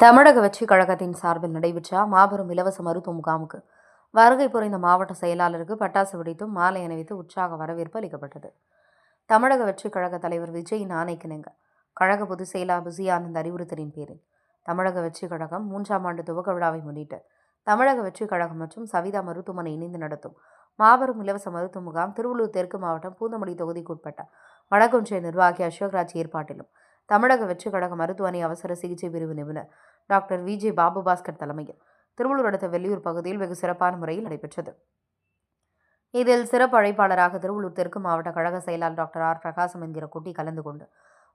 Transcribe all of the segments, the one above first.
தமிழக வெற்றி கழகத்தின் சார்பில் நடைபெற்ற மாபெரும் இலவச மருத்துவ முகாமுக்கு வருகை புரிந்த மாவட்ட செயலாளருக்கு பட்டாசு வெடித்தும் மாலை அணிவித்து உற்சாக வரவேற்பு அளிக்கப்பட்டது. தமிழக வெற்றி கழக தலைவர் விஜயின் ஆணைக்கிணங்க கழக பொதுச் செயலாளர் புசி ஆனந்த் அறிவுறுத்தலின் பேரில் தமிழக வெற்றி கழகம் மூன்றாம் ஆண்டு துவக்க விழாவை முன்னிட்டு தமிழக வெற்றி கழகம் மற்றும் சவிதா மருத்துவமனை இணைந்து நடத்தும் மாபெரும் இலவச மருத்துவ முகாம் திருவள்ளூர் தெற்கு மாவட்டம் பூந்தமல்லி தொகுதிக்குட்பட்ட வடக்கொன்றிய நிர்வாகி அசோக்ராஜ் ஏற்பாட்டிலும் தமிழக வெற்றி கழக மருத்துவமனை அவசர சிகிச்சை பிரிவு நிபுணர் டாக்டர் விஜே பாபு பாஸ்கர் தலைமையில் திருவள்ளூர் அடுத்த வெள்ளியூர் பகுதியில் வெகு சிறப்பான முறையில் நடைபெற்றது. இதில் சிறப்பு அழைப்பாளராக திருவள்ளூர் தெற்கு மாவட்ட கழக செயலாளர் டாக்டர் ஆர். பிரகாசம் என்கிற குட்டி கலந்து கொண்டு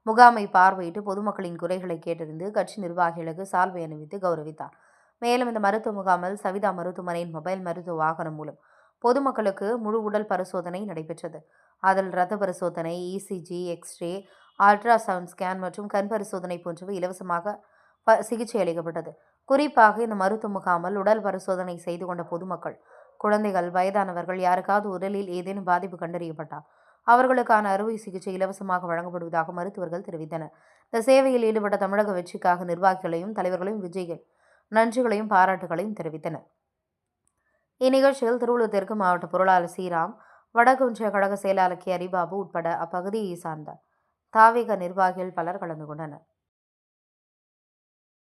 முகாமை பார்வையிட்டு பொதுமக்களின் குறைகளை கேட்டறிந்து கட்சி நிர்வாகிகளுக்கு சால்வை அணிவித்து கௌரவித்தார். மேலும் இந்த மருத்துவ முகாமில் சவிதா மருத்துவமனையின் மொபைல் மருத்துவ வாகனம் மூலம் பொதுமக்களுக்கு முழு உடல் பரிசோதனை நடைபெற்றது. அதில் இரத்த பரிசோதனை இசிஜி எக்ஸ்ரே அல்ட்ராசவுண்ட் ஸ்கேன் மற்றும் கண் பரிசோதனை போன்றவை இலவசமாக ப சிகிச்சை அளிக்கப்பட்டது. குறிப்பாக இந்த மருத்துவ முகாமில் உடல் பரிசோதனை செய்து கொண்ட பொதுமக்கள் குழந்தைகள் வயதானவர்கள் யாருக்காவது உடலில் ஏதேனும் பாதிப்பு கண்டறியப்பட்டால் அவர்களுக்கான அறுவை சிகிச்சை இலவசமாக வழங்கப்படுவதாக மருத்துவர்கள் தெரிவித்தனர். இந்த சேவையில் ஈடுபட்ட தமிழக வெற்றிக்காக நிர்வாகிகளையும் தலைவர்களையும் விஜய்கள் நன்றிகளையும் பாராட்டுகளையும் தெரிவித்தனர். இந்நிகழ்ச்சியில் திருவள்ளூர் தெற்கு மாவட்ட பொருளாளர் ஸ்ரீராம் வடக்கு கழக செயலாளர் கே ஹரிபாபு உட்பட அப்பகுதியை சார்ந்த தாவேக நிர்வாகிகள் பலர் கலந்து கொண்டனர்.